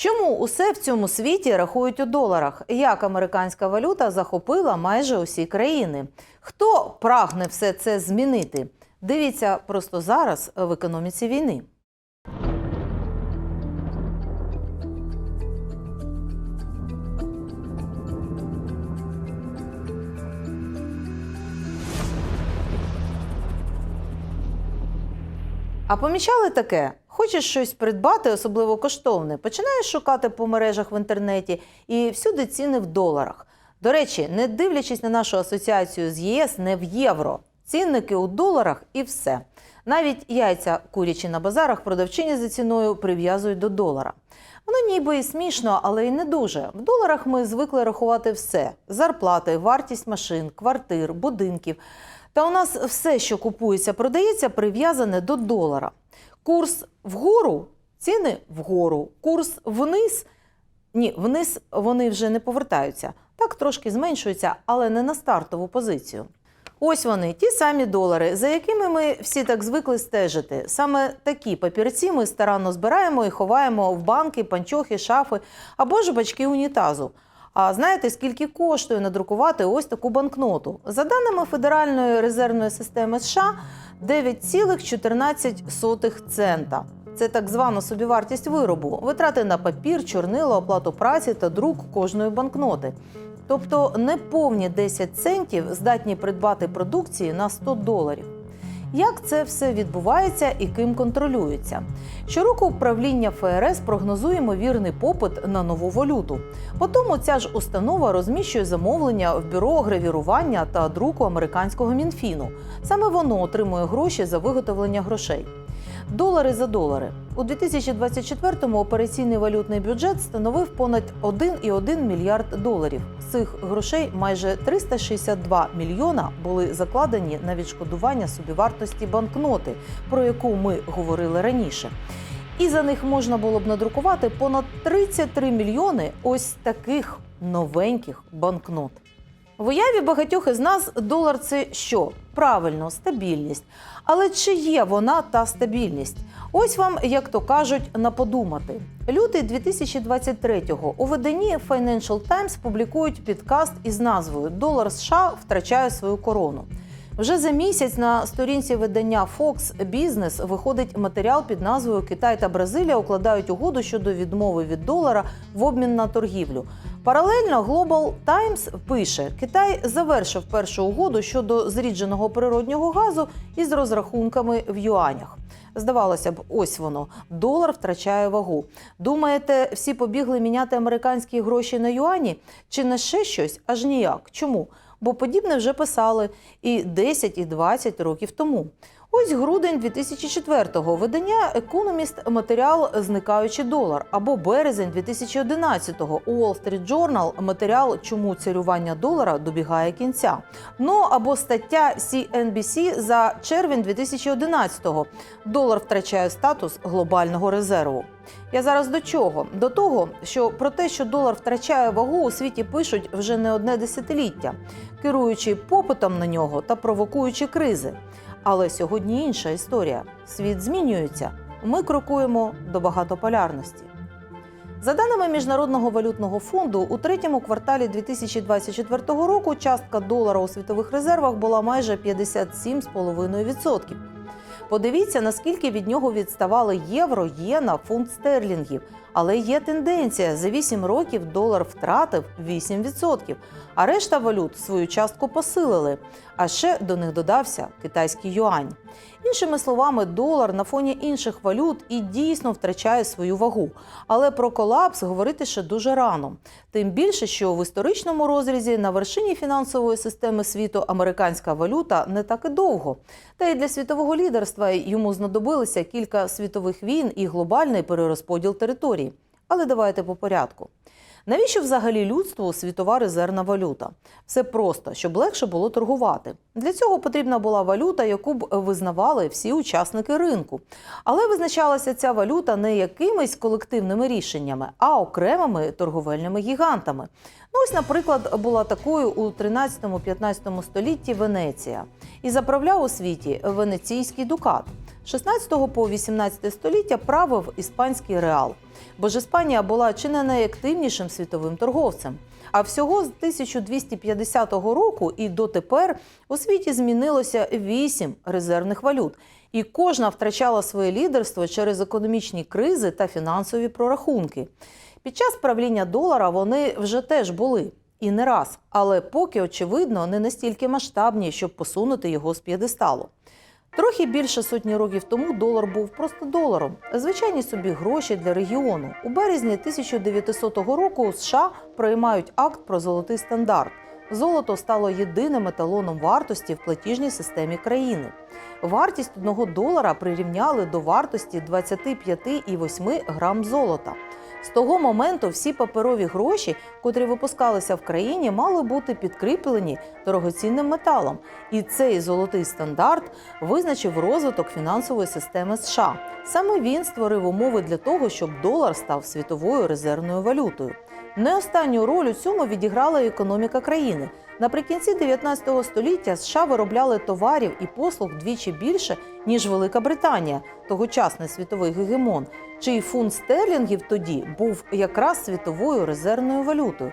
Чому усе в цьому світі рахують у доларах? Як американська валюта захопила майже усі країни? Хто прагне все це змінити? Дивіться просто зараз в економіці війни. А помічали таке? Хочеш щось придбати, особливо коштовне, починаєш шукати по мережах в інтернеті і всюди ціни в доларах. До речі, не дивлячись на нашу асоціацію з ЄС, не в євро. Цінники у доларах і все. Навіть яйця курячі на базарах продавчині за ціною прив'язують до долара. Воно ніби і смішно, але й не дуже. В доларах ми звикли рахувати все: зарплати, вартість машин, квартир, будинків. Та у нас все, що купується, продається, прив'язане до долара. Курс вгору, ціни вгору, курс вниз. Ні, вниз вони вже не повертаються. Так трошки зменшуються, але не на стартову позицію. Ось вони, ті самі долари, за якими ми всі так звикли стежити. Саме такі папірці ми старанно збираємо і ховаємо в банки, панчохи, шафи або ж бачки унітазу. А знаєте, скільки коштує надрукувати ось таку банкноту? За даними Федеральної резервної системи США, 9,14 цента. Це так звана собівартість виробу, витрати на папір, чорнило, оплату праці та друк кожної банкноти. Тобто неповні 10 центів здатні придбати продукції на 100 доларів. Як це все відбувається і ким контролюється? Щороку управління ФРС прогнозує ймовірний попит на нову валюту. Потім ця ж установа розміщує замовлення в бюро гравірування та друку американського мінфіну. Саме воно отримує гроші за виготовлення грошей. Долари за долари у 2024-му операційний валютний бюджет становив понад 1,1 мільярд доларів. З цих грошей майже 362 мільйона були закладені на відшкодування собівартості банкноти, про яку ми говорили раніше. І за них можна було б надрукувати понад 33 мільйони ось таких новеньких банкнот. В уяві багатьох із нас долар це що? Правильно, стабільність. Але чи є вона та стабільність? Ось вам, як то кажуть, на подумати. Лютий 2023-го у виданні Financial Times публікують підкаст із назвою Долар США втрачає свою корону. Вже за місяць на сторінці видання Fox Business виходить матеріал під назвою Китай та Бразилія укладають угоду щодо відмови від долара в обмін на торгівлю. Паралельно Global Times пише: Китай завершив першу угоду щодо зрідженого природнього газу із розрахунками в юанях. Здавалося б, ось воно. Долар втрачає вагу. Думаєте, всі побігли міняти американські гроші на юані? Чи на ще щось? Аж ніяк. Чому? Бо подібне вже писали і 10, і 20 років тому. Ось грудень 2004-го видання Економіст матеріал Зникаючий долар або березень 2011-го у Wall Street Journal матеріал Чому царювання долара добігає кінця. Ну або стаття CNBC за червень 2011-го Долар втрачає статус глобального резерву. Я зараз до чого? До того, що про те, що долар втрачає вагу, у світі пишуть вже не одне десятиліття, керуючи попитом на нього та провокуючи кризи. Але сьогодні інша історія. Світ змінюється. Ми крокуємо до багатополярності. За даними Міжнародного валютного фонду, у третьому кварталі 2024 року частка долара у світових резервах була майже 57,5%. Подивіться, наскільки від нього відставали євро, єна, фунт стерлінгів. Але є тенденція: за 8 років долар втратив 8%, а решта валют свою частку посилили. А ще до них додався китайський юань. Іншими словами, долар на фоні інших валют і дійсно втрачає свою вагу. Але про колапс говорити ще дуже рано. Тим більше, що в історичному розрізі на вершині фінансової системи світу американська валюта не так і довго. Та й для світового лідерства йому знадобилося кілька світових війн і глобальний перерозподіл територій. Але давайте по порядку. Навіщо взагалі людству світова резервна валюта? Все просто, щоб легше було торгувати. Для цього потрібна була валюта, яку б визнавали всі учасники ринку. Але визначалася ця валюта не якимись колективними рішеннями, а окремими торговельними гігантами. Ну, ось, наприклад, була такою у 13-15 столітті Венеція і заправляв у світі венеційський дукат. З 16 по 18 століття правив іспанський реал, бо ж Іспанія була чи не найактивнішим світовим торговцем. А всього з 1250 року і дотепер у світі змінилося вісім резервних валют, і кожна втрачала своє лідерство через економічні кризи та фінансові прорахунки. Під час правління долара вони вже теж були і не раз, але поки очевидно не настільки масштабні, щоб посунути його з п'єдесталу. Трохи більше сотні років тому долар був просто доларом. Звичайні собі гроші для регіону. У березні 1900 року США приймають акт про золотий стандарт. Золото стало єдиним еталоном вартості в платіжній системі країни. Вартість одного долара прирівняли до вартості 25,8 грам золота. З того моменту всі паперові гроші, котрі випускалися в країні, мали бути підкріплені дорогоцінним металом. І цей золотий стандарт визначив розвиток фінансової системи США. Саме він створив умови для того, щоб долар став світовою резервною валютою. Не останню роль у цьому відіграла економіка країни. Наприкінці 19 століття США виробляли товарів і послуг двічі більше, ніж Велика Британія, тогочасний світовий гегемон, чий фунт стерлінгів тоді був якраз світовою резервною валютою.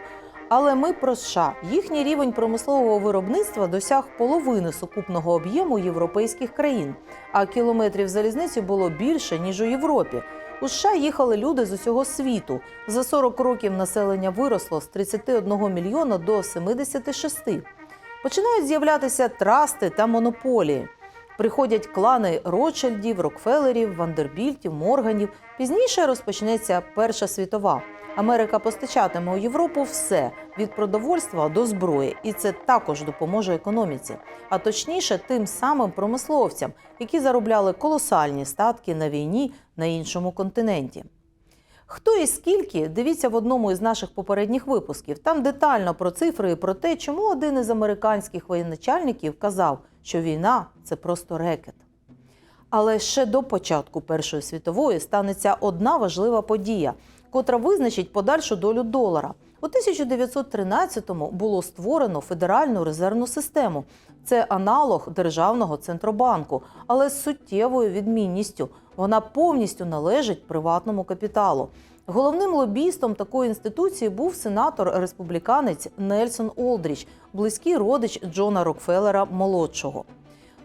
Але ми про США. Їхній рівень промислового виробництва досяг половини сукупного об'єму європейських країн, а кілометрів залізниці було більше ніж у Європі. У США їхали люди з усього світу. За 40 років населення виросло з 31 мільйона до 76. Починають з'являтися трасти та монополії. Приходять клани Ротшильдів, Рокфеллерів, Вандербільтів, Морганів. Пізніше розпочнеться Перша світова. Америка постачатиме у Європу все від продовольства до зброї, і це також допоможе економіці, а точніше, тим самим промисловцям, які заробляли колосальні статки на війні на іншому континенті. Хто і скільки, дивіться в одному із наших попередніх випусків. Там детально про цифри і про те, чому один із американських воєначальників казав, що війна це просто рекет. Але ще до початку Першої світової станеться одна важлива подія, котра визначить подальшу долю долара. У 1913-му було створено Федеральну резервну систему. Це аналог державного центробанку, але з суттєвою відмінністю. Вона повністю належить приватному капіталу. Головним лобістом такої інституції був сенатор-республіканець Нельсон Олдріч, близький родич Джона Рокфеллера молодшого.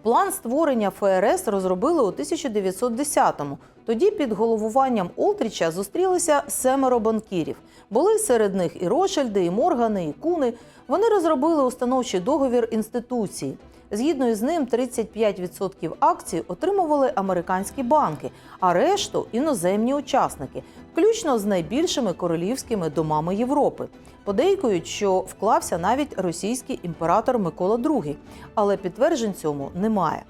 План створення ФРС розробили у 1910-му. Тоді під головуванням Олдріча зустрілися семеро банкірів. Були серед них і Рошельди, і Моргани, і Куни. Вони розробили установчий договір інституції. Згідно із ним, 35% акцій отримували американські банки, а решту іноземні учасники, включно з найбільшими королівськими домами Європи. Подейкують, що вклався навіть російський імператор Микола II, але підтверджень цьому немає.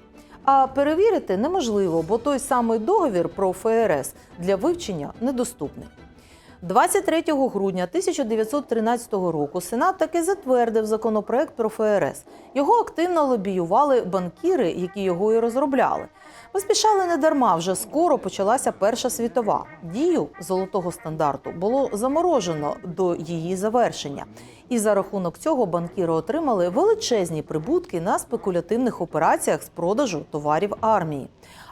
А перевірити неможливо, бо той самий договір про ФРС для вивчення недоступний. 23 грудня 1913 року Сенат таки затвердив законопроект про ФРС. Його активно лобіювали банкіри, які його і розробляли. Поспішали не дарма, вже скоро почалася Перша світова. Дію золотого стандарту було заморожено до її завершення. І за рахунок цього банкіри отримали величезні прибутки на спекулятивних операціях з продажу товарів армії.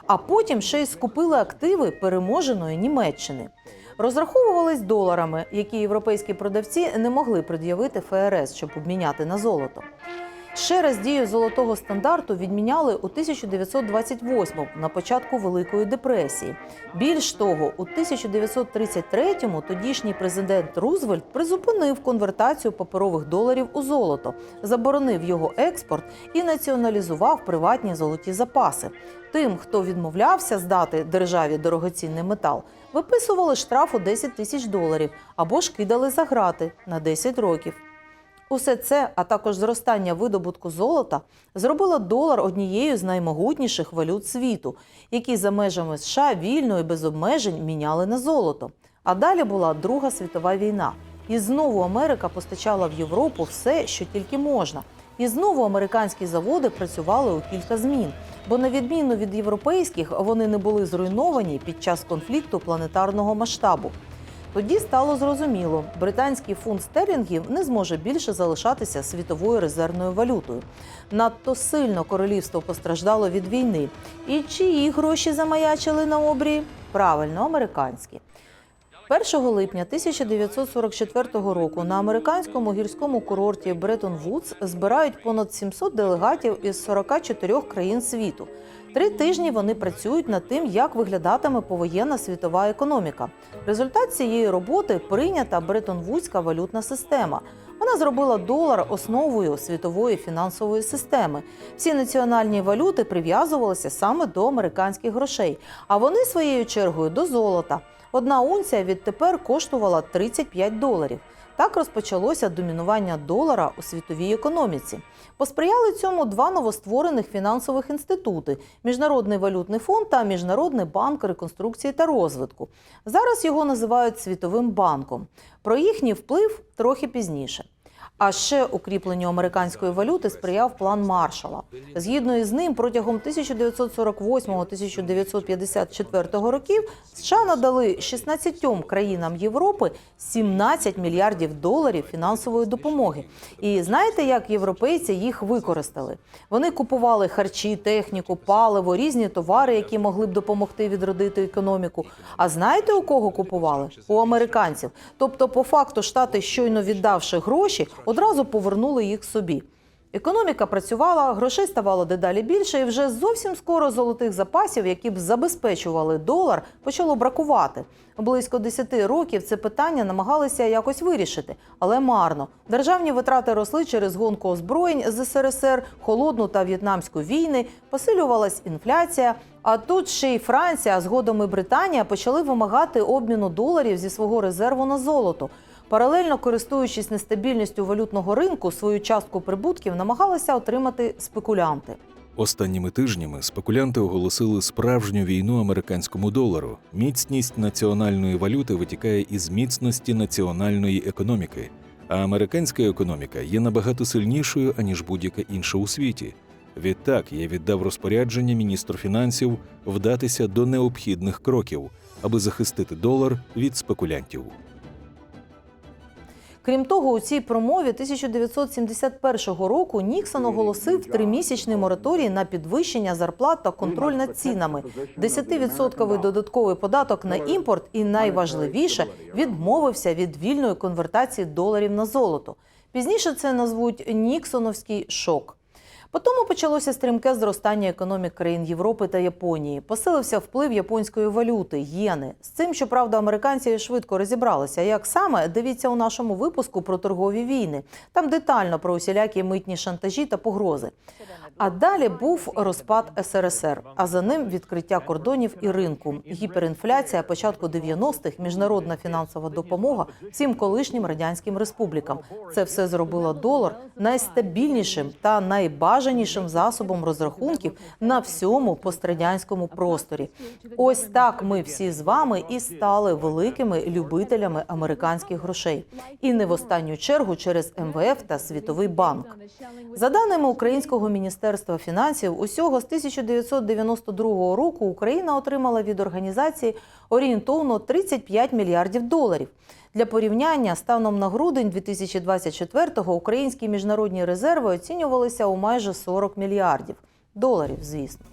А потім ще й скупили активи переможеної Німеччини. Розраховувались доларами, які європейські продавці не могли пред'явити ФРС, щоб обміняти на золото. Ще раз дію золотого стандарту відміняли у 1928-му, на початку Великої депресії. Більш того, у 1933-му тодішній президент Рузвельт призупинив конвертацію паперових доларів у золото, заборонив його експорт і націоналізував приватні золоті запаси. Тим, хто відмовлявся здати державі дорогоцінний метал, виписували штраф у 10 тисяч доларів або ж кидали за грати на 10 років. Усе це, а також зростання видобутку золота, зробило долар однією з наймогутніших валют світу, які за межами США вільно і без обмежень міняли на золото. А далі була Друга світова війна. І знову Америка постачала в Європу все, що тільки можна. І знову американські заводи працювали у кілька змін, бо на відміну від європейських вони не були зруйновані під час конфлікту планетарного масштабу. Тоді стало зрозуміло, британський фунт стерлінгів не зможе більше залишатися світовою резервною валютою. Надто сильно королівство постраждало від війни. І чиї гроші замаячили на обрії? Правильно, американські. 1 липня 1944 року на американському гірському курорті Бреттон Вудс збирають понад 700 делегатів із 44 країн світу. Три тижні вони працюють над тим, як виглядатиме повоєнна світова економіка. Результат цієї роботи прийнята Бреттон-Вудська валютна система. Вона зробила долар основою світової фінансової системи. Всі національні валюти прив'язувалися саме до американських грошей, а вони своєю чергою до золота. Одна унція відтепер коштувала 35 доларів. Так розпочалося домінування долара у світовій економіці. Посприяли цьому два новостворених фінансових інститути: Міжнародний валютний фонд та Міжнародний банк реконструкції та розвитку. Зараз його називають Світовим банком. Про їхній вплив трохи пізніше. А ще укріпленню американської валюти сприяв план Маршала. Згідно із ним, протягом 1948-1954 років США надали 16 країнам Європи 17 мільярдів доларів фінансової допомоги. І знаєте, як європейці їх використали? Вони купували харчі, техніку, паливо, різні товари, які могли б допомогти відродити економіку. А знаєте, у кого купували? У американців. Тобто, по факту, штати, щойно віддавши гроші, одразу повернули їх собі. Економіка працювала, грошей ставало дедалі більше, і вже зовсім скоро золотих запасів, які б забезпечували долар, почало бракувати. Близько 10 років це питання намагалися якось вирішити, але марно. Державні витрати росли через гонку озброєнь з СРСР, холодну та в'єтнамську війни, посилювалась інфляція. А тут ще й Франція, а згодом і Британія почали вимагати обміну доларів зі свого резерву на золото. Паралельно користуючись нестабільністю валютного ринку, свою частку прибутків намагалися отримати спекулянти. Останніми тижнями спекулянти оголосили справжню війну американському долару. Міцність національної валюти витікає із міцності національної економіки. А американська економіка є набагато сильнішою аніж будь-яка інша у світі. Відтак я віддав розпорядження міністру фінансів вдатися до необхідних кроків, аби захистити долар від спекулянтів. Крім того, у цій промові 1971 року Ніксон оголосив тримісячний мораторій на підвищення зарплат та контроль над цінами, 10% додатковий податок на імпорт і найважливіше відмовився від вільної конвертації доларів на золото. Пізніше це назвуть Ніксоновський шок. Потім почалося стрімке зростання економік країн Європи та Японії. Посилився вплив японської валюти єни. З цим, щоправда, американці швидко розібралися. Як саме дивіться у нашому випуску про торгові війни. Там детально про усілякі митні шантажі та погрози. А далі був розпад СРСР, а за ним відкриття кордонів і ринку, гіперінфляція початку 90-х, міжнародна фінансова допомога всім колишнім радянським республікам. Це все зробило долар найстабільнішим та найбажанішим засобом розрахунків на всьому пострадянському просторі. Ось так ми всі з вами і стали великими любителями американських грошей, і не в останню чергу через МВФ та Світовий банк. За даними Українського міністерства фінансів, усього з 1992 року Україна отримала від організації орієнтовно 35 мільярдів доларів. Для порівняння станом на грудень 2024-го українські міжнародні резерви оцінювалися у майже 40 мільярдів доларів, звісно.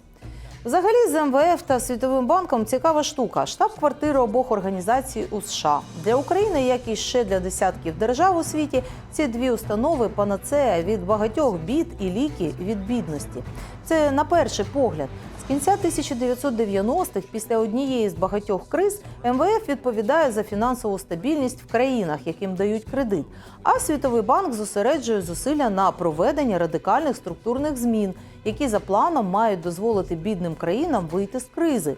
Взагалі з МВФ та Світовим банком цікава штука. Штаб-квартири обох організацій у США для України, як і ще для десятків держав у світі, ці дві установи панацея від багатьох бід і ліки від бідності. Це на перший погляд. Кінця 1990-х, після однієї з багатьох криз, МВФ відповідає за фінансову стабільність в країнах, яким дають кредит. А Світовий банк зосереджує зусилля на проведенні радикальних структурних змін, які за планом мають дозволити бідним країнам вийти з кризи.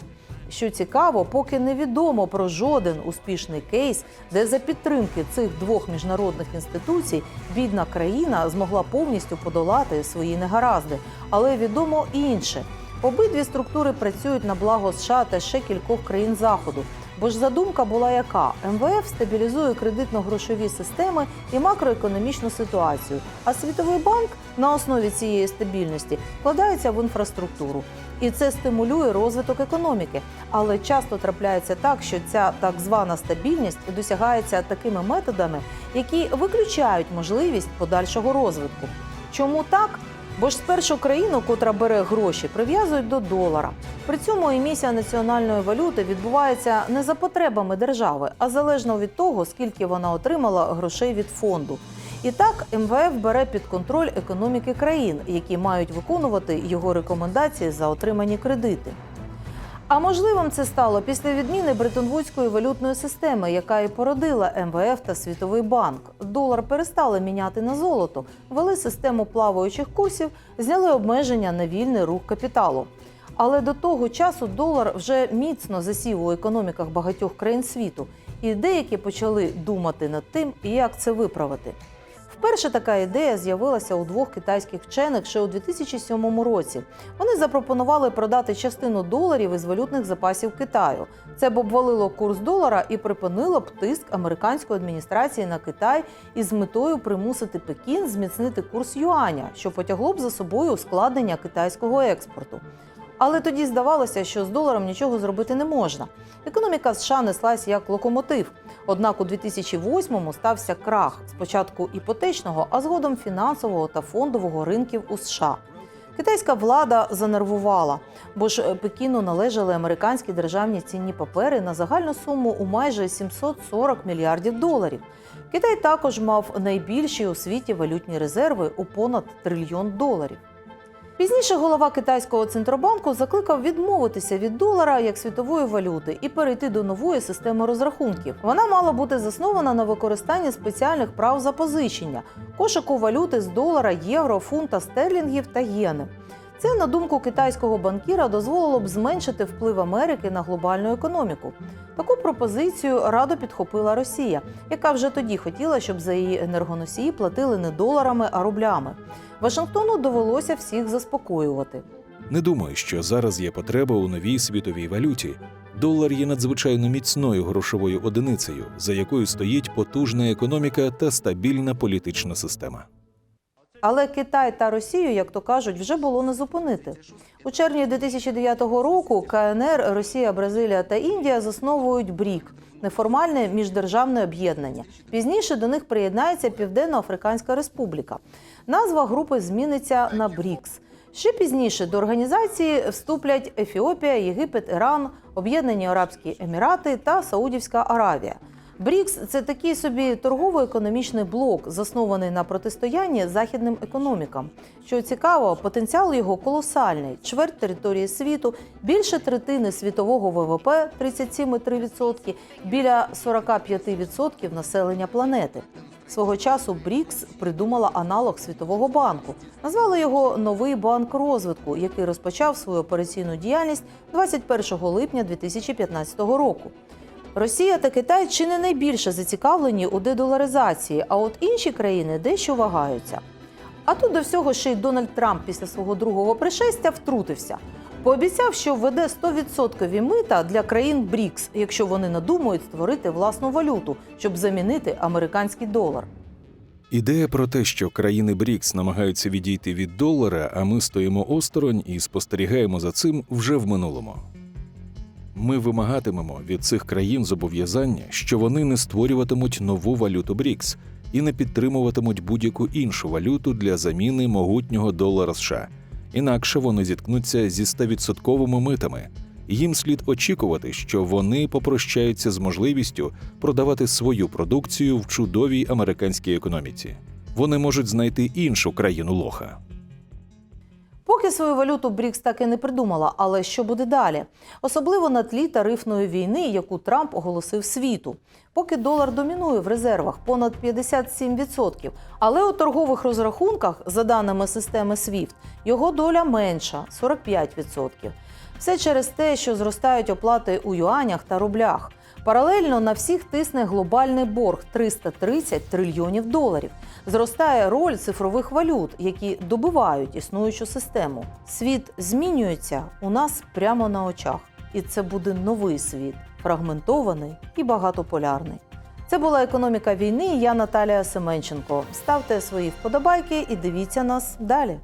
Що цікаво, поки невідомо про жоден успішний кейс, де за підтримки цих двох міжнародних інституцій бідна країна змогла повністю подолати свої негаразди. Але відомо інше. Обидві структури працюють на благо США та ще кількох країн заходу. Бо ж задумка була яка: МВФ стабілізує кредитно-грошові системи і макроекономічну ситуацію. А Світовий банк на основі цієї стабільності вкладається в інфраструктуру. І це стимулює розвиток економіки. Але часто трапляється так, що ця так звана стабільність досягається такими методами, які виключають можливість подальшого розвитку. Чому так? Бо ж спершу країну, котра бере гроші, прив'язують до долара. При цьому емісія національної валюти відбувається не за потребами держави, а залежно від того, скільки вона отримала грошей від фонду. І так МВФ бере під контроль економіки країн, які мають виконувати його рекомендації за отримані кредити. А можливим це стало після відміни Бреттон-Вудської валютної системи, яка і породила МВФ та Світовий банк. Долар перестали міняти на золото, ввели систему плаваючих курсів, зняли обмеження на вільний рух капіталу. Але до того часу долар вже міцно засів у економіках багатьох країн світу, і деякі почали думати над тим, як це виправити. Вперше така ідея з'явилася у двох китайських вчених ще у 2007 році. Вони запропонували продати частину доларів із валютних запасів Китаю. Це б обвалило курс долара і припинило б тиск американської адміністрації на Китай із метою примусити Пекін зміцнити курс юаня, що потягло б за собою ускладнення китайського експорту. Але тоді здавалося, що з доларом нічого зробити не можна. Економіка США неслась як локомотив. Однак у 2008-му стався крах спочатку іпотечного, а згодом фінансового та фондового ринків у США. Китайська влада занервувала, бо ж Пекіну належали американські державні цінні папери на загальну суму у майже 740 мільярдів доларів. Китай також мав найбільші у світі валютні резерви у понад трильйон доларів. Пізніше голова китайського центробанку закликав відмовитися від долара як світової валюти і перейти до нової системи розрахунків. Вона мала бути заснована на використанні спеціальних прав запозичення, кошику валюти з долара, євро, фунта, стерлінгів та єни. Це, на думку китайського банкіра, дозволило б зменшити вплив Америки на глобальну економіку. Таку пропозицію радо підхопила Росія, яка вже тоді хотіла, щоб за її енергоносії платили не доларами, а рублями. Вашингтону довелося всіх заспокоювати. Не думаю, що зараз є потреба у новій світовій валюті. Долар є надзвичайно міцною грошовою одиницею, за якою стоїть потужна економіка та стабільна політична система. Але Китай та Росію, як то кажуть, вже було не зупинити. У червні 2009 року КНР, Росія, Бразилія та Індія засновують БРІК неформальне міждержавне об'єднання. Пізніше до них приєднається Південно-Африканська Республіка. Назва групи зміниться на БРІКС. Ще пізніше до організації вступлять Ефіопія, Єгипет, Іран, Об'єднані Арабські Емірати та Саудівська Аравія. БРІКС це такий собі торгово-економічний блок, заснований на протистоянні західним економікам. Що цікаво, потенціал його колосальний: чверть території світу, більше третини світового ВВП 37,3%, біля 45% населення планети. Свого часу БРІКС придумала аналог Світового банку. Назвали його Новий банк розвитку, який розпочав свою операційну діяльність 21 липня 2015 року. Росія та Китай чи не найбільше зацікавлені у дедоларизації, а от інші країни дещо вагаються. А тут до всього ще й Дональд Трамп після свого другого пришестя втрутився. Пообіцяв, що введе 100% мита для країн БРІКС, якщо вони надумають створити власну валюту, щоб замінити американський долар. Ідея про те, що країни БРІКС намагаються відійти від долара, а ми стоїмо осторонь і спостерігаємо за цим вже в минулому. Ми вимагатимемо від цих країн зобов'язання, що вони не створюватимуть нову валюту БРІКС і не підтримуватимуть будь-яку іншу валюту для заміни могутнього долара США. Інакше вони зіткнуться зі 100% митами. Їм слід очікувати, що вони попрощаються з можливістю продавати свою продукцію в чудовій американській економіці. Вони можуть знайти іншу країну лоха. Поки свою валюту БРІКС так і не придумала, але що буде далі? Особливо на тлі тарифної війни, яку Трамп оголосив світу. Поки долар домінує в резервах понад 57%, але у торгових розрахунках, за даними системи SWIFT, його доля менша 45%. Все через те, що зростають оплати у юанях та рублях. Паралельно на всіх тисне глобальний борг 330 трильйонів доларів. Зростає роль цифрових валют, які добивають існуючу систему. Світ змінюється у нас прямо на очах, і це буде новий світ фрагментований і багатополярний. Це була економіка війни. Я Наталія Семенченко. Ставте свої вподобайки і дивіться нас далі.